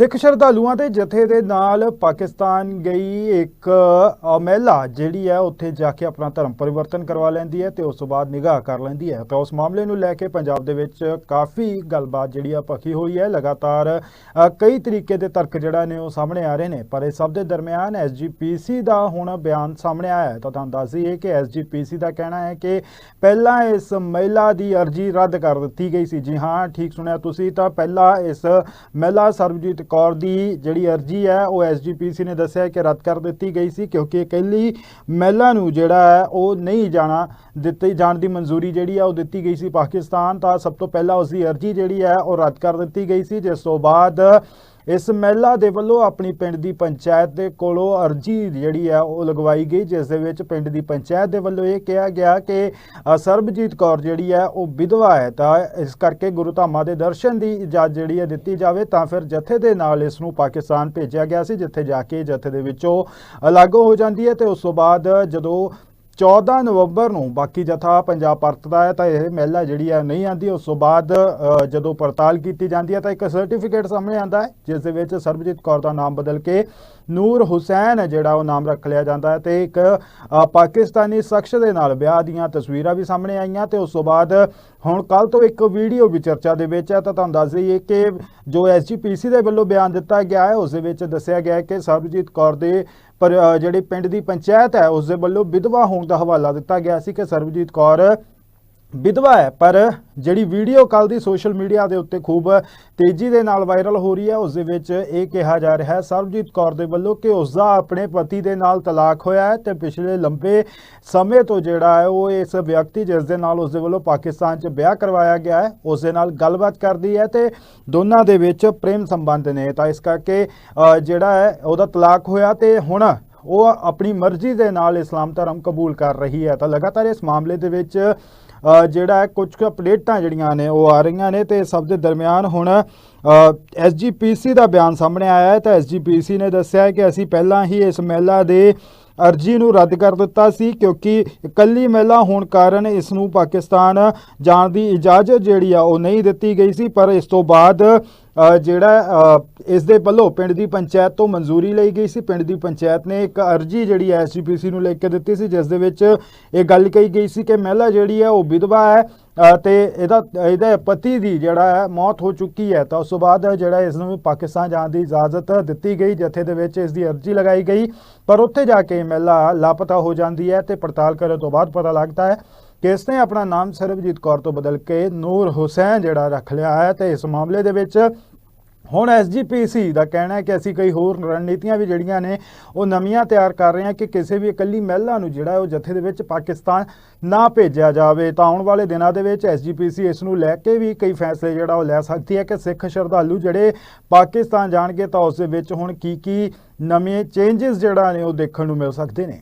ਸਿੱਖ ਸ਼ਰਧਾਲੂਆਂ ਦੇ ਜਥੇ ਦੇ ਨਾਲ ਪਾਕਿਸਤਾਨ ਗਈ ਇੱਕ ਮਹਿਲਾ ਜਿਹੜੀ ਹੈ, ਉੱਥੇ ਜਾ ਕੇ ਆਪਣਾ ਧਰਮ ਪਰਿਵਰਤਨ ਕਰਵਾ ਲੈਂਦੀ ਹੈ ਤੇ ਉਸ ਤੋਂ ਬਾਅਦ ਨਿਗਾਹ ਕਰ ਲੈਂਦੀ ਹੈ। ਤਾਂ ਉਸ ਮਾਮਲੇ ਨੂੰ ਲੈ ਕੇ ਪੰਜਾਬ ਦੇ ਵਿੱਚ ਕਾਫੀ ਗੱਲਬਾਤ ਜਿਹੜੀ ਆ ਪੱਕੀ ਹੋਈ ਹੈ। ਲਗਾਤਾਰ ਕਈ ਤਰੀਕੇ ਦੇ ਤਰਕ ਜਿਹੜਾ ਨੇ ਉਹ ਸਾਹਮਣੇ ਆ ਰਹੇ ਨੇ, ਪਰ ਇਹ ਸਭ ਦੇ ਦਰਮਿਆਨ ਐਸਜੀਪੀਸੀ ਦਾ ਹੁਣ ਬਿਆਨ ਸਾਹਮਣੇ ਆਇਆ ਹੈ। ਤਾਂ ਤੁਹਾਨੂੰ ਦੱਸ ਦਈਏ ਕਿ ਐਸਜੀਪੀਸੀ ਦਾ ਕਹਿਣਾ ਹੈ ਕਿ ਪਹਿਲਾਂ ਇਸ ਮਹਿਲਾ ਦੀ ਅਰਜੀ ਰੱਦ ਕਰ ਦਿੱਤੀ ਗਈ ਸੀ। ਜੀ ਹਾਂ, ਠੀਕ ਸੁਣਿਆ ਤੁਸੀਂ, ਤਾਂ ਪਹਿਲਾਂ ਇਸ ਮਹਿਲਾ ਸਰਬਜੀਤ ਕੌਰ ਦੀ ਜਿਹੜੀ ਅਰਜੀ ਹੈ, ਉਹ ਐਸਜੀਪੀਸੀ ਨੇ ਦੱਸਿਆ ਕਿ ਰੱਦ ਕਰ ਦਿੱਤੀ ਗਈ ਸੀ ਕਿਉਂਕਿ ਇਕੱਲੀ ਮਹਿਲਾ ਨੂੰ ਜਿਹੜਾ ਹੈ, ਉਹ ਨਹੀਂ ਜਾਣਾ ਦਿੱਤੀ, ਜਾਣ ਦੀ ਮਨਜ਼ੂਰੀ ਜਿਹੜੀ ਹੈ, ਉਹ ਦਿੱਤੀ ਗਈ ਸੀ ਪਾਕਿਸਤਾਨ। ਤਾਂ ਸਭ ਤੋਂ ਪਹਿਲਾਂ ਉਸ ਦੀ ਅਰਜੀ ਜਿਹੜੀ ਹੈ, ਉਹ ਰੱਦ ਕਰ ਦਿੱਤੀ ਗਈ ਸੀ, ਜਿਸ ਤੋਂ ਬਾਅਦ ਇਸ ਮਹਿਲਾ ਦੇ ਵੱਲੋਂ ਆਪਣੀ ਪਿੰਡ ਦੀ ਪੰਚਾਇਤ ਦੇ ਕੋਲੋਂ ਅਰਜੀ ਜਿਹੜੀ ਹੈ ਉਹ ਲਗਵਾਈ ਗਈ, ਜਿਸ ਦੇ ਵਿੱਚ ਪਿੰਡ ਦੀ ਪੰਚਾਇਤ ਦੇ ਵੱਲੋਂ ਇਹ ਕਿਹਾ ਗਿਆ ਕਿ ਸਰਬਜੀਤ ਕੌਰ ਜਿਹੜੀ ਹੈ ਉਹ ਵਿਧਵਾ ਹੈ, ਤਾਂ ਇਸ ਕਰਕੇ ਗੁਰੂ ਧਾਮਾਂ ਦੇ ਦਰਸ਼ਨ ਦੀ ਇਜਾਜ਼ਤ ਜਿਹੜੀ ਹੈ ਦਿੱਤੀ ਜਾਵੇ, ਤਾਂ ਫਿਰ ਜਥੇ ਦੇ ਨਾਲ ਇਸ ਨੂੰ ਪਾਕਿਸਤਾਨ ਭੇਜਿਆ ਗਿਆ ਸੀ, ਜਿੱਥੇ ਜਾ ਕੇ ਜਥੇ ਦੇ ਵਿੱਚੋਂ ਅਲੱਗ ਹੋ ਜਾਂਦੀ ਹੈ ਤੇ ਉਸ ਤੋਂ ਬਾਅਦ ਜਦੋਂ 14 ਨਵੰਬਰ ਨੂੰ ਬਾਕੀ ਜਥਾ ਪੰਜਾਬ ਪਰਤਦਾ ਹੈ, ਤਾਂ ਇਹ ਮਹਿਲਾ ਜਿਹੜੀ ਹੈ ਨਹੀਂ ਆਂਦੀ, ਉਸ ਤੋਂ ਬਾਅਦ ਜਦੋਂ ਪੜਤਾਲ ਕੀਤੀ ਜਾਂਦੀ ਹੈ, ਤਾਂ ਇੱਕ ਸਰਟੀਫਿਕੇਟ ਸਾਹਮਣੇ ਆਂਦਾ ਹੈ, ਜਿਸ ਦੇ ਵਿੱਚ ਸਰਬਜੀਤ ਕੌਰ ਦਾ ਨਾਮ ਬਦਲ ਕੇ ਨੂਰ ਹੁਸੈਨ ਜਿਹੜਾ ਉਹ ਨਾਮ ਰੱਖ ਲਿਆ ਜਾਂਦਾ ਹੈ ਤੇ ਇੱਕ ਪਾਕਿਸਤਾਨੀ ਸ਼ਖਸ ਦੇ ਨਾਲ ਵਿਆਹ ਦੀਆਂ ਤਸਵੀਰਾਂ ਵੀ ਸਾਹਮਣੇ ਆਈਆਂ ਤੇ ਉਸ ਤੋਂ ਬਾਅਦ ਹੁਣ ਕੱਲ ਤੋਂ ਇੱਕ ਵੀਡੀਓ ਵੀ ਚਰਚਾ ਦੇ ਵਿੱਚ ਹੈ, ਤਾਂ ਤੁਹਾਨੂੰ ਦੱਸ ਦਈਏ ਕਿ ਜੋ ਐਸਜੀਪੀਸੀ ਦੇ ਵੱਲੋਂ ਬਿਆਨ ਦਿੱਤਾ ਗਿਆ ਹੈ, ਉਸ ਦੇ ਵਿੱਚ ਦੱਸਿਆ ਗਿਆ ਹੈ ਕਿ ਸਰਬਜੀਤ ਕੌਰ ਦੇ ਪਰ ਜਿਹੜੀ ਪਿੰਡ ਦੀ ਪੰਚਾਇਤ ਹੈ ਉਸ ਦੇ ਵੱਲੋਂ ਵਿਧਵਾ ਹੋਣ ਦਾ ਹਵਾਲਾ ਦਿੱਤਾ ਗਿਆ ਸੀ ਕਿ ਸਰਬਜੀਤ ਕੌਰ ਵਿਧਵਾ ਹੈ, ਪਰ ਜਿਹੜੀ ਵੀਡੀਓ ਕੱਲ ਦੀ ਸੋਸ਼ਲ ਮੀਡੀਆ ਦੇ ਉੱਤੇ ਖੂਬ ਤੇਜ਼ੀ ਦੇ ਨਾਲ ਵਾਇਰਲ ਹੋ ਰਹੀ ਹੈ, ਉਸ ਦੇ ਵਿੱਚ ਇਹ ਕਿਹਾ ਜਾ ਰਿਹਾ ਹੈ, ਸਰਬਜੀਤ ਕੌਰ ਦੇ ਵੱਲੋਂ ਕਿ ਉਸ ਦਾ ਆਪਣੇ ਪਤੀ ਦੇ ਨਾਲ ਤਲਾਕ ਹੋਇਆ ਹੈ ਤੇ ਪਿਛਲੇ ਲੰਬੇ ਸਮੇਂ ਤੋਂ ਜਿਹੜਾ ਹੈ, ਉਹ ਇਸ ਵਿਅਕਤੀ ਜਿਸ ਦੇ ਨਾਲ ਉਸ ਦੇ ਵੱਲੋਂ ਪਾਕਿਸਤਾਨ 'ਚ ਵਿਆਹ ਕਰਵਾਇਆ ਗਿਆ ਹੈ, ਉਸ ਦੇ ਨਾਲ ਗੱਲਬਾਤ ਕਰਦੀ ਹੈ ਤੇ ਦੋਨਾਂ ਦੇ ਵਿੱਚ ਪ੍ਰੇਮ ਸੰਬੰਧ ਨੇ। ਤਾਂ ਇਸ ਕਰਕੇ ਜਿਹੜਾ ਹੈ, ਉਹਦਾ ਤਲਾਕ ਹੋਇਆ ਤੇ ਹੁਣ ਉਹ ਆਪਣੀ ਮਰਜ਼ੀ ਦੇ ਨਾਲ ਇਸਲਾਮ ਧਰਮ ਕਬੂਲ ਕਰ ਰਹੀ ਹੈ। ਤਾਂ ਲਗਾਤਾਰ ਇਸ ਮਾਮਲੇ ਦੇ ਵਿੱਚ ਜਿਹੜਾ ਹੈ ਕੁਝ ਕੁ ਅਪਡੇਟਾਂ ਜਿਹੜੀਆਂ ਨੇ, ਉਹ ਆ ਰਹੀਆਂ ਨੇ ਤੇ ਸਭ ਦੇ ਦਰਮਿਆਨ ਹੁਣ ਐਸਜੀਪੀਸੀ ਦਾ ਬਿਆਨ ਸਾਹਮਣੇ ਆਇਆ ਹੈ। ਤਾਂ ਐਸਜੀਪੀਸੀ ਨੇ ਦੱਸਿਆ ਹੈ ਕਿ ਅਸੀਂ ਪਹਿਲਾਂ ਹੀ ਇਸ ਮਹਿਲਾ ਦੇ ਅਰਜੀ ਨੂੰ ਰੱਦ ਕਰ ਦਿੱਤਾ ਸੀ, ਕਿਉਂਕਿ ਇਕੱਲੀ ਮਹਿਲਾ ਹੋਣ ਕਾਰਨ ਇਸ ਨੂੰ ਪਾਕਿਸਤਾਨ ਜਾਣ ਦੀ ਇਜਾਜ਼ਤ ਜਿਹੜੀ ਆ, ਉਹ ਨਹੀਂ ਦਿੱਤੀ ਗਈ ਸੀ। ਪਰ ਇਸ ਤੋਂ ਬਾਅਦ ਜਿਹੜਾ ਇਸ ਦੇ ਵੱਲੋਂ ਪਿੰਡ ਦੀ ਪੰਚਾਇਤ ਤੋਂ ਮਨਜ਼ੂਰੀ ਲਈ ਗਈ ਸੀ। ਪਿੰਡ ਦੀ ਪੰਚਾਇਤ ਨੇ ਇੱਕ ਅਰਜੀ ਜਿਹੜੀ ਐਸਜੀਪੀਸੀ ਨੂੰ ਲੈ ਕੇ ਦਿੱਤੀ ਸੀ ਜਿਸ ਦੇ ਵਿੱਚ ਇਹ ਗੱਲ ਕਹੀ ਗਈ ਸੀ ਕਿ ਮਹਿਲਾ ਜਿਹੜੀ ਹੈ ਉਹ ਵਿਧਵਾ ਹੈ ਅ, ਤੇ ਇਹਦਾ ਇਹਦੇ ਪਤੀ ਦੀ ਜਿਹੜਾ ਹੈ ਮੌਤ ਹੋ ਚੁੱਕੀ ਹੈ। ਤਾਂ ਉਸ ਤੋਂ ਬਾਅਦ ਜਿਹੜਾ ਇਸ ਨੂੰ ਪਾਕਿਸਤਾਨ ਜਾਣ ਦੀ ਇਜਾਜ਼ਤ ਦਿੱਤੀ ਗਈ ਜਥੇ ਦੇ ਵਿੱਚ ਇਸ ਦੀ ਅਰਜੀ ਲਗਾਈ ਗਈ। ਪਰ ਉੱਥੇ ਜਾ ਕੇ ਇਹ ਮਹਿਲਾ ਲਾਪਤਾ ਹੋ ਜਾਂਦੀ ਹੈ ਤੇ ਪੜਤਾਲ ਕਰਨ ਤੋਂ ਬਾਅਦ ਪਤਾ ਲੱਗਦਾ ਹੈ ਕਿਸ ਨੇ ਆਪਣਾ ਨਾਮ ਸਰਬਜੀਤ ਕੌਰ ਤੋਂ ਬਦਲ ਕੇ ਨੂਰ ਹੁਸੈਨ ਜਿਹੜਾ ਰੱਖ ਲਿਆ ਹੈ? ਤੇ ਇਸ ਮਾਮਲੇ ਦੇ ਵਿੱਚ ਹੁਣ ਐਸਜੀਪੀਸੀ ਦਾ ਕਹਿਣਾ ਹੈ ਕਿ ਅਸੀਂ ਕਈ ਹੋਰ ਰਣਨੀਤੀਆਂ ਵੀ ਜਿਹੜੀਆਂ ਨੇ, ਉਹ ਨਵੀਆਂ ਤਿਆਰ ਕਰ ਰਹੇ ਹਾਂ ਕਿ ਕਿਸੇ ਵੀ ਇਕੱਲੀ ਮਹਿਲਾ ਨੂੰ ਜਿਹੜਾ ਉਹ ਜਥੇ ਦੇ ਵਿੱਚ ਪਾਕਿਸਤਾਨ ਨਾ ਭੇਜਿਆ ਜਾਵੇ। ਤਾਂ ਆਉਣ ਵਾਲੇ ਦਿਨਾਂ ਦੇ ਵਿੱਚ ਐਸਜੀਪੀਸੀ ਇਸ ਨੂੰ ਲੈ ਕੇ ਵੀ ਕਈ ਫੈਸਲੇ ਜਿਹੜਾ ਉਹ ਲੈ ਸਕਦੀ ਹੈ ਕਿ ਸਿੱਖ ਸ਼ਰਧਾਲੂ ਜਿਹੜੇ ਪਾਕਿਸਤਾਨ ਜਾਣਗੇ ਤਾਂ ਉਸ ਦੇ ਵਿੱਚ ਹੁਣ ਕੀ ਕੀ ਨਵੇਂ ਚੇਂਜਸ ਜਿਹੜਾ ਨੇ ਉਹ ਦੇਖਣ ਨੂੰ ਮਿਲ ਸਕਦੇ ਨੇ।